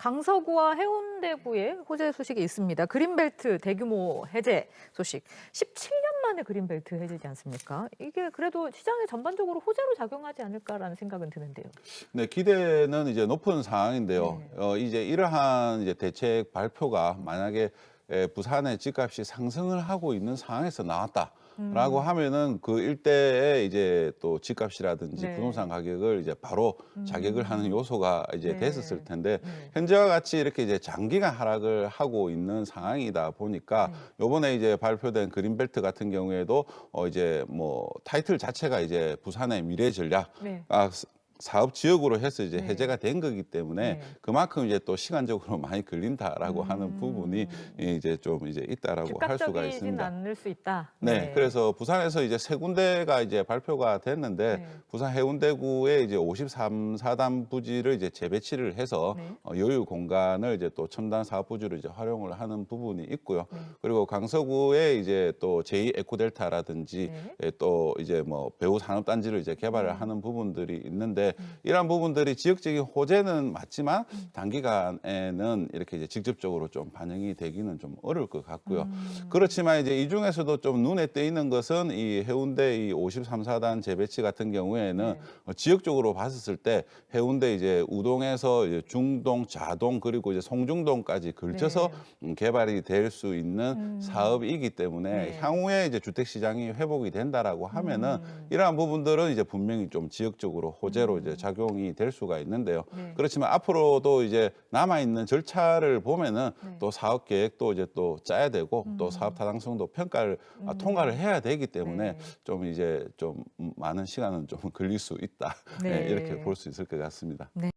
강서구와 해운대구에 호재 소식이 있습니다. 그린벨트 대규모 해제 소식. 17년 만에 그린벨트 해제지 않습니까? 이게 그래도 시장에 전반적으로 호재로 작용하지 않을까라는 생각은 드는데요. 네, 기대는 이제 높은 상황인데요. 네. 어, 이제 이러한 이제 대책 발표가 만약에 에, 부산의 집값이 상승을 하고 있는 상황에서 나왔다 라고 음. 하면은 그 일대에 이제 또 집값이라든지 네. 부동산 가격을 이제 바로 자격을 하는 요소가 이제 네. 됐었을 텐데 네. 현재와 같이 이렇게 이제 장기간 하락을 하고 있는 상황이다 보니까 네. 요번에 이제 발표된 그린벨트 같은 경우에도 어 이제 뭐 타이틀 자체가 이제 부산의 미래 전략 네. 아, 스- 사업 지역으로 해서 이제 네. 해제가 된 거기 때문에 네. 그만큼 이제 또 시간적으로 많이 걸린다라고 하는 음. 부분이 이제 좀 이제 있다라고 할 수가 있습니다. 않을 수 있다. 네, 그래서 부산에서 이제 세 군데가 이제 발표가 됐는데 네. 부산 해운대구에 이제 53 사단 부지를 이제 재배치를 해서 네. 어, 여유 공간을 이제 또 첨단 사업 부지로 이제 활용을 하는 부분이 있고요. 네. 그리고 강서구에 이제 또 제2 에코델타라든지 네. 예, 또 이제 뭐 배우 산업 단지를 이제 개발을 음. 하는 부분들이 있는데 이러한 부분들이 지역적인 호재는 맞지만 음. 단기간에는 이렇게 이제 직접적으로 좀 반영이 되기는 좀 어려울 것 같고요. 음. 그렇지만 이제 이 중에서도 좀 눈에 띄는 것은 이 해운대 이 53사단 재배치 같은 경우에는 네. 어, 지역적으로 봤었을 때 해운대 이제 우동에서 이제 중동, 자동 그리고 이제 송중동까지 걸쳐서 네. 음, 개발이 될 수 있는 음. 사업이기 때문에 네. 향후에 이제 주택 시장이 회복이 된다라고 하면은 음. 이러한 부분들은 이제 분명히 좀 지역적으로 호재로 음. 이제 작용이 될 수가 있는데요. 네. 그렇지만 앞으로도 이제 남아 있는 절차를 보면은 네. 또 사업 계획도 이제 또 짜야 되고 음. 또 사업 타당성도 평가를 아, 음. 통과를 해야 되기 때문에 네. 좀 이제 좀 많은 시간은 좀 걸릴 수 있다 네. 네, 이렇게 볼 수 있을 것 같습니다.